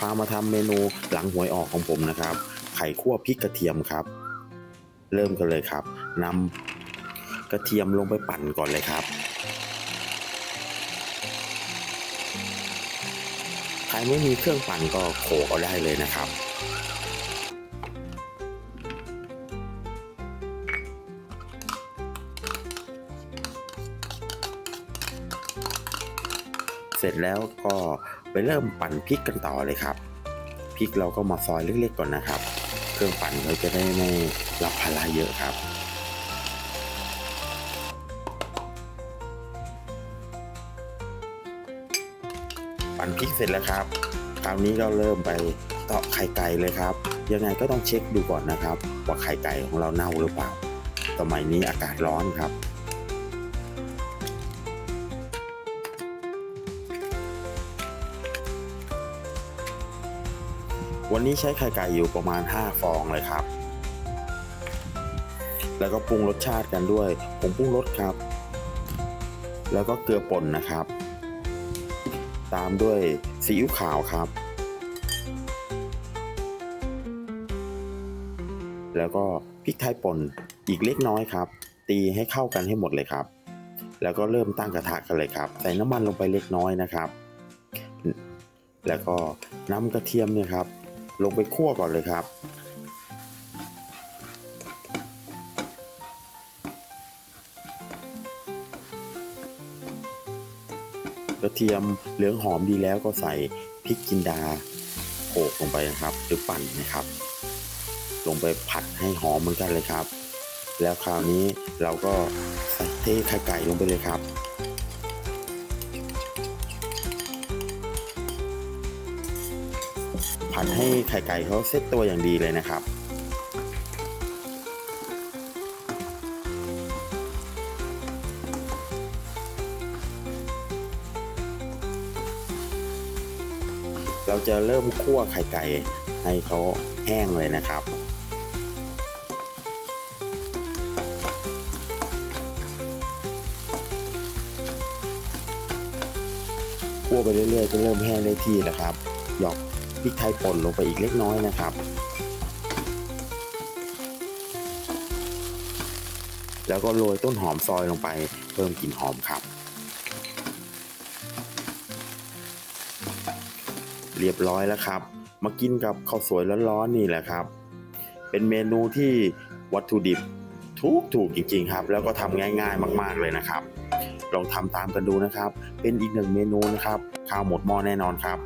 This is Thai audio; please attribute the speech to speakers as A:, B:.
A: พามาทำเมนูหลังหวยออกของผมนะครับ ไข่คั่วพริกกระเทียมครับ เริ่มกันเลยครับนำกระเทียมลงไปปั่นก่อนเลยครับใครไม่มีเครื่องปั่นก็โขกเอาได้เลยนะครับ เสร็จแล้วก็ไปเริ่มปั่นพริกกันต่อเลยครับพริกเราก็มาซอยเล็กๆก่อนนะครับ เครื่องปั่นเราจะได้ไม่รับภาระเยอะครับปั่นพริกเสร็จแล้วครับ คราวนี้ก็เริ่มไปตอกไข่ไก่เลยครับ ยังไงก็ต้องเช็คดูก่อนนะครับ ว่าไข่ไก่ของเราเน่าหรือเปล่า สมัยนี้อากาศร้อนครับ วันนี้ใช้ไข่ไก่อยู่ประมาณ 5 ฟองเลยครับ แล้วก็ปรุงรสชาติกันด้วยผงปรุงรสครับ แล้วก็เกลือป่นนะครับ ตามด้วยซีอิ๊วขาวครับ แล้วก็พริกไทยป่นอีกเล็กน้อยครับ ตีให้เข้ากันให้หมดเลยครับ แล้วก็เริ่มตั้งกระทะกันเลยครับ ใส่น้ำมันลงไปเล็กน้อยนะครับ แล้วก็น้ำกระเทียมเนี่ยครับ ลงไปคั่วก่อนเลยครับ กระเทียมเหลืองหอมดีแล้วก็ใส่พริกจินดาโขลกลงไปนะครับ หรือปั่นนะครับ ลงไปผัดให้หอมเหมือนกันเลยครับ แล้วคราวนี้เราก็ใส่เทไข่ไก่ลงไปเลยครับ ผัดให้ไข่ไก่เขาเซตตัวอย่างดีเลยนะครับเราจะเริ่มคั่วไข่ไก่ให้เขาแห้งเลยนะครับ คั่วไปเรื่อยๆจะเริ่มแห้งได้ที่แล้วครับหยอก พริกไทยป่นลงไปอีกเล็กน้อยนะครับ แล้วก็โรยต้นหอมซอยลงไปเพิ่มกลิ่นหอมครับ เรียบร้อยแล้วครับ มากินกับข้าวสวยร้อนๆนี่แหละครับ เป็นเมนูที่วัตถุดิบถูกถูกจริงๆครับ แล้วก็ทำง่ายๆมาก ๆเลยนะครับ ลองทำตามกันดูนะครับ เป็นอีกหนึ่งเมนูนะครับ ข้าวหมดหม้อแน่นอนครับ